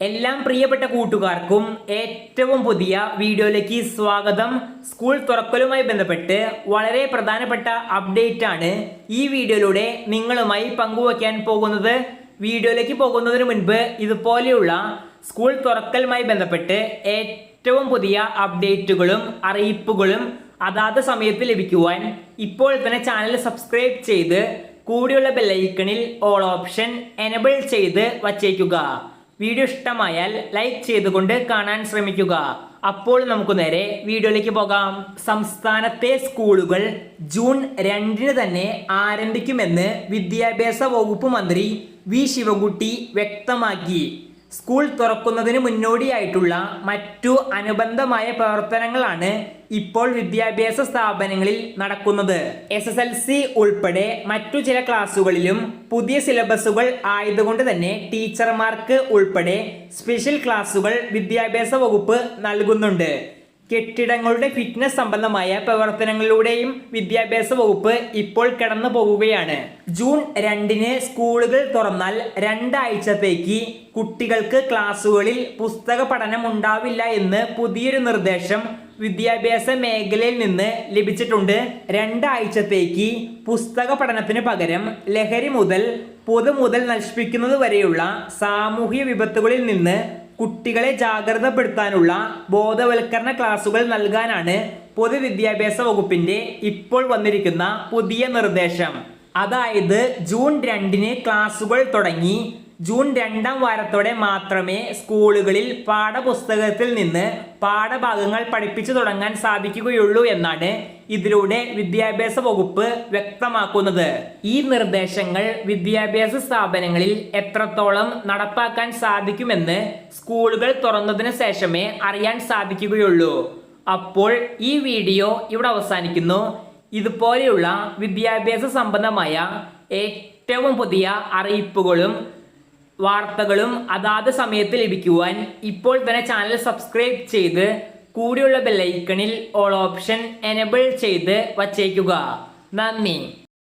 എല്ലാം പ്രിയപ്പെട്ട കൂട്ടുകാർക്കും ഏറ്റവും പുതിയ വീഡിയോയിലേക്ക് സ്വാഗതം. സ്കൂൾ തുറക്കലുമായി ബന്ധപ്പെട്ട് വളരെ പ്രധാനപ്പെട്ട അപ്ഡേറ്റ് ആണ് ഈ വീഡിയോയിലൂടെ നിങ്ങളുമായി പങ്കുവയ്ക്കാൻ പോകുന്നത്. വീഡിയോയിലേക്ക് പോകുന്നതിന് മുൻപ് ഇതുപോലെയുള്ള സ്കൂൾ തുറക്കലുമായി ബന്ധപ്പെട്ട് ഏറ്റവും പുതിയ അപ്ഡേറ്റുകളും അറിയിപ്പുകളും അതാത് സമയത്ത് ലഭിക്കുവാൻ ഇപ്പോൾ തന്നെ ചാനൽ സബ്സ്ക്രൈബ് ചെയ്ത് കൂടിയുള്ള ബെല്ലൈക്കണിൽ ഓൾ ഓപ്ഷൻ എനബിൾ ചെയ്ത് വച്ചേക്കുക. വീഡിയോ ഇഷ്ടമായാൽ ലൈക്ക് ചെയ്തുകൊണ്ട് കാണാൻ ശ്രമിക്കുക. അപ്പോൾ നമുക്ക് നേരെ വീഡിയോയിലേക്ക് പോകാം. സംസ്ഥാനത്തെ സ്കൂളുകൾ ജൂൺ രണ്ടിന് തന്നെ ആരംഭിക്കുമെന്ന് വിദ്യാഭ്യാസ വകുപ്പ് മന്ത്രി വി ശിവകുട്ടി വ്യക്തമാക്കി. സ്കൂൾ തുറക്കുന്നതിന് മുന്നോടിയായിട്ടുള്ള മറ്റു അനുബന്ധമായ പ്രവർത്തനങ്ങളാണ് ഇപ്പോൾ വിദ്യാഭ്യാസ സ്ഥാപനങ്ങളിൽ നടക്കുന്നത്. എസ് എസ് എൽ സി ഉൾപ്പെടെ മറ്റു ചില ക്ലാസ്സുകളിലും പുതിയ സിലബസുകൾ ആയതുകൊണ്ട് തന്നെ ടീച്ചർമാർക്ക് ഉൾപ്പെടെ സ്പെഷ്യൽ ക്ലാസ്സുകൾ വിദ്യാഭ്യാസ വകുപ്പ് നൽകുന്നുണ്ട്. കെട്ടിടങ്ങളുടെ ഫിറ്റ്നസ് സംബന്ധമായ പ്രവർത്തനങ്ങളിലൂടെയും വിദ്യാഭ്യാസ വകുപ്പ് ഇപ്പോൾ കടന്നു പോകുകയാണ് ജൂൺ രണ്ടിന് സ്കൂളുകൾ തുറന്നാൽ രണ്ടാഴ്ചത്തേക്ക് കുട്ടികൾക്ക് ക്ലാസ്സുകളിൽ പുസ്തക പഠനം ഉണ്ടാവില്ല എന്ന് പുതിയൊരു നിർദ്ദേശം വിദ്യാഭ്യാസ മേഖലയിൽ നിന്ന് ലഭിച്ചിട്ടുണ്ട്. രണ്ടാഴ്ചത്തേക്ക് പുസ്തക പഠനത്തിന് പകരം ലഹരി മുതൽ പൊതു മുതൽ നശിപ്പിക്കുന്നത് വരെയുള്ള സാമൂഹ്യ വിപത്തുകളിൽ നിന്ന് കുട്ടികളെ ജാഗ്രതപ്പെടുത്താനുള്ള ബോധവൽക്കരണ ക്ലാസുകൾ നൽകാനാണ് പൊതുവിദ്യാഭ്യാസ വകുപ്പിന്റെ ഇപ്പോൾ വന്നിരിക്കുന്ന പുതിയ നിർദ്ദേശം. അതായത് ജൂൺ രണ്ടിന് ക്ലാസുകൾ തുടങ്ങി ജൂൺ രണ്ടാം വാരത്തോടെ മാത്രമേ സ്കൂളുകളിൽ പാഠപുസ്തകത്തിൽ നിന്ന് പാഠഭാഗങ്ങൾ പഠിപ്പിച്ചു തുടങ്ങാൻ സാധിക്കുകയുള്ളൂ എന്നാണ് ഇതിലൂടെ വിദ്യാഭ്യാസ വകുപ്പ് വ്യക്തമാക്കുന്നത്. ഈ നിർദ്ദേശങ്ങൾ വിദ്യാഭ്യാസ സ്ഥാപനങ്ങളിൽ എത്രത്തോളം നടപ്പാക്കാൻ സാധിക്കുമെന്ന് സ്കൂളുകൾ തുറന്നതിന് ശേഷമേ അറിയാൻ സാധിക്കുകയുള്ളൂ. അപ്പോൾ ഈ വീഡിയോ ഇവിടെ അവസാനിക്കുന്നു. ഇതുപോലെയുള്ള വിദ്യാഭ്യാസ സംബന്ധമായ ഏറ്റവും പുതിയ അറിയിപ്പുകളും വാർത്തകളും അതാത് സമയത്ത് ലഭിക്കുവാൻ ഇപ്പോൾ തന്നെ ചാനൽ സബ്സ്ക്രൈബ് ചെയ്ത് കൂടിയുള്ള ബെല്ലൈക്കണിൽ ഓൾ ഓപ്ഷൻ എനബിൾ ചെയ്ത് വച്ചേക്കുക. നന്ദി.